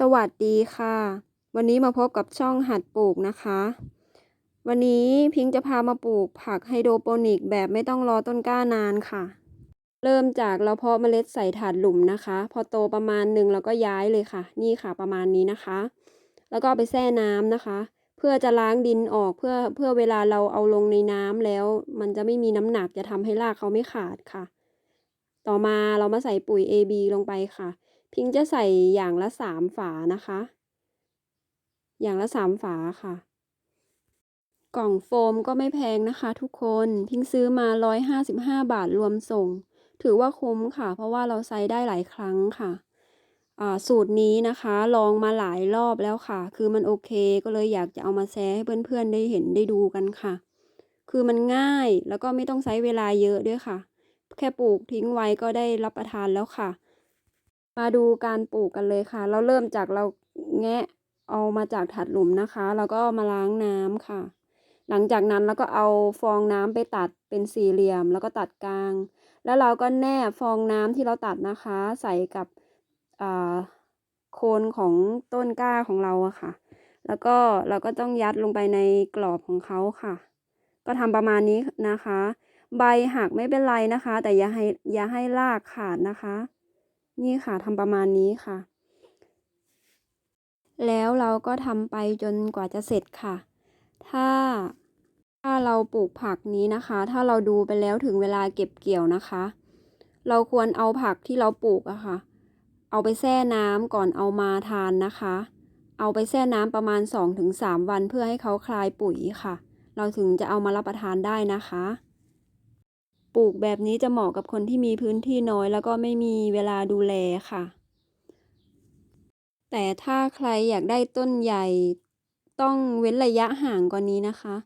สวัสดีค่ะ วันนี้มาพบกับช่องหัดปลูกนะคะ วันนี้พิงค์จะพามาปลูกผักไฮโดรโปนิกแบบไม่ต้องรอต้นกล้านานค่ะ เริ่มจากเราเพาะเมล็ดใส่ถาดหลุมนะคะ พอโตประมาณหนึ่งเราก็ย้ายเลยค่ะ นี่ค่ะประมาณนี้นะคะ แล้วก็ไปแช่น้ำนะคะ เพื่อจะล้างดินออกเพื่อเพื่อเวลาเราเอาลงในน้ำแล้ว มันจะไม่มีน้ำหนักจะทำให้รากเขาไม่ขาดค่ะ ต่อมาเรามาใส่ปุ๋ย AB ลงไปค่ะ พิงจะใส่อย่างละสามฝานะคะ อย่างละสามฝาค่ะ กล่องโฟมก็ไม่แพงนะคะทุกคนพิงซื้อมาร้อยห้าสิบห้าบาทรวมส่ง ถือว่าคุ้มค่ะ เพราะว่าเราใช้ได้หลายครั้งค่ะสูตรนี้นะคะลองมาหลายรอบแล้วค่ะ คือมันโอเคก็เลยอยากจะเอามาแชร์ให้เพื่อนๆได้เห็นได้ดูกันค่ะ คือมันง่ายแล้วก็ไม่ต้องใช้เวลาเยอะด้วยค่ะ แค่ปลูกทิ้งไว้ก็ได้รับประทานแล้วค่ะ มาดูการปลูกกันเลยค่ะ เราเริ่มจากเราแงะเอามาจากถาดหลุมนะคะ แล้วก็มาล้างน้ำค่ะ หลังจากนั้นเราก็เอาฟองน้ำไปตัดเป็นสี่เหลี่ยม แล้วก็ตัดกลาง แล้วเราก็แนบฟองน้ำที่เราตัดนะคะ ใส่กับโคนของต้นกล้าของเราอะค่ะ แล้วก็เราก็ต้องยัดลงไปในกรอบของเขาค่ะ ก็ทำประมาณนี้นะคะ ใบหักไม่เป็นไรนะคะ แต่อย่าให้อย่าให้รากขาดนะคะ นี่ค่ะทำประมาณนี้ค่ะ แล้วเราก็ทำไปจนกว่าจะเสร็จค่ะ ถ้าถ้าเราปลูกผักนี้นะคะ ถ้าเราดูไปแล้วถึงเวลาเก็บเกี่ยวนะคะ เราควรเอาผักที่เราปลูกอะค่ะ เอาไปแช่น้ำก่อนเอามาทานนะคะ เอาไปแช่น้ำประมาณ 2-3 วันเพื่อให้เขาคลายปุ๋ยค่ะ เราถึงจะเอามารับประทานได้นะคะ ปลูกแบบนี้จะเหมาะกับคนที่มีพื้นที่น้อยแล้วก็ไม่มีเวลาดูแลค่ะ แต่ถ้าใครอยากได้ต้นใหญ่ต้องเว้นระยะห่างกว่านี้นะคะ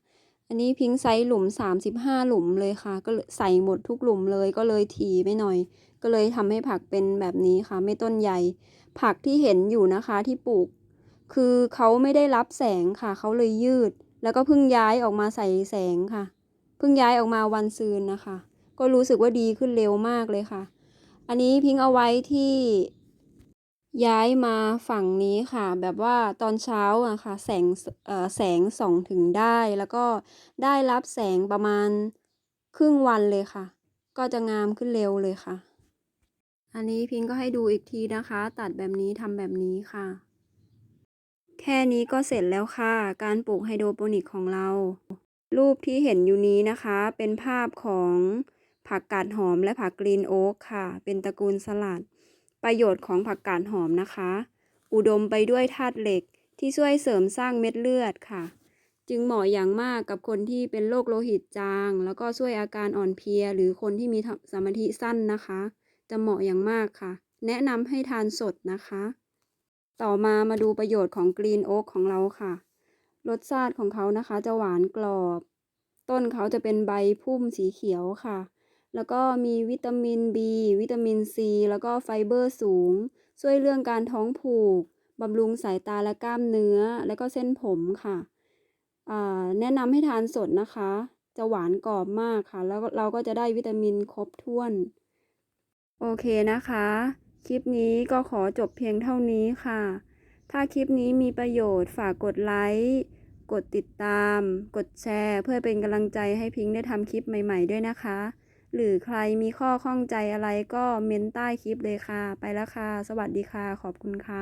อันนี้พิงไซส์หลุม 35 หลุมเลยค่ะ ก็ใส่หมดทุกหลุมเลยก็เลยถีไปหน่อย ก็เลยทำให้ผักเป็นแบบนี้ค่ะ ไม่ต้นใหญ่ ผักที่เห็นอยู่นะคะที่ปลูก คือเขาไม่ได้รับแสงค่ะ เขาเลยยืด แล้วก็เพิ่งย้ายออกมาใส่แสงค่ะ เพิ่งย้ายออกมาวันซืนนะคะ ก็รู้สึกว่าดีขึ้นเร็วมากเลยค่ะ อันนี้พิงเอาไว้ที่ย้ายมาฝั่งนี้ค่ะ แบบว่าตอนเช้าอะค่ะแสงแสงส่องถึงได้ แล้วก็ได้รับแสงประมาณครึ่งวันเลยค่ะ ก็จะงามขึ้นเร็วเลยค่ะ อันนี้พิงก็ให้ดูอีกทีนะคะ ตัดแบบนี้ทำแบบนี้ค่ะ แค่นี้ก็เสร็จแล้วค่ะ การปลูกไฮโดรโปนิกของเรา รูปที่เห็นอยู่นี้นะคะ เป็นภาพของ ผักกาดหอมและผักกรีนโอ๊กค่ะ เป็นตระกูลสลัด ประโยชน์ของผักกาดหอมนะคะ อุดมไปด้วยธาตุเหล็กที่ช่วยเสริมสร้างเม็ดเลือดค่ะ จึงเหมาะอย่างมากกับคนที่เป็นโรคโลหิตจาง แล้วก็ช่วยอาการอ่อนเพลีย หรือคนที่มีสมาธิสั้นนะคะ จะเหมาะอย่างมากค่ะ แนะนำให้ทานสดนะคะ ต่อมามาดูประโยชน์ของกรีนโอ๊กของเราค่ะรสชาติของเขานะคะจะหวานกรอบ ต้นเขาจะเป็นใบพุ่มสีเขียวค่ะ แล้วก็มีวิตามิน B วิตามิน C แล้วก็ไฟเบอร์สูง ช่วยเรื่องการท้องผูก บำรุงสายตาและกล้ามเนื้อ และก็เส้นผมค่ะ แนะนำให้ทานสดนะคะ จะหวานกรอบมากค่ะ แล้วเราก็จะได้วิตามินครบถ้วน โอเคนะคะ คลิปนี้ก็ขอจบเพียงเท่านี้ค่ะ ถ้าคลิปนี้มีประโยชน์ฝากกดไลค์กดติดตาม กดแชร์ เพื่อเป็นกำลังใจให้พิงค์ได้ทำคลิปใหม่ ๆ ด้วยนะคะ หรือใครมีข้อข้องใจอะไรก็เม้นใต้คลิปเลยค่ะ ไปแล้วค่ะ สวัสดีค่ะ ขอบคุณค่ะ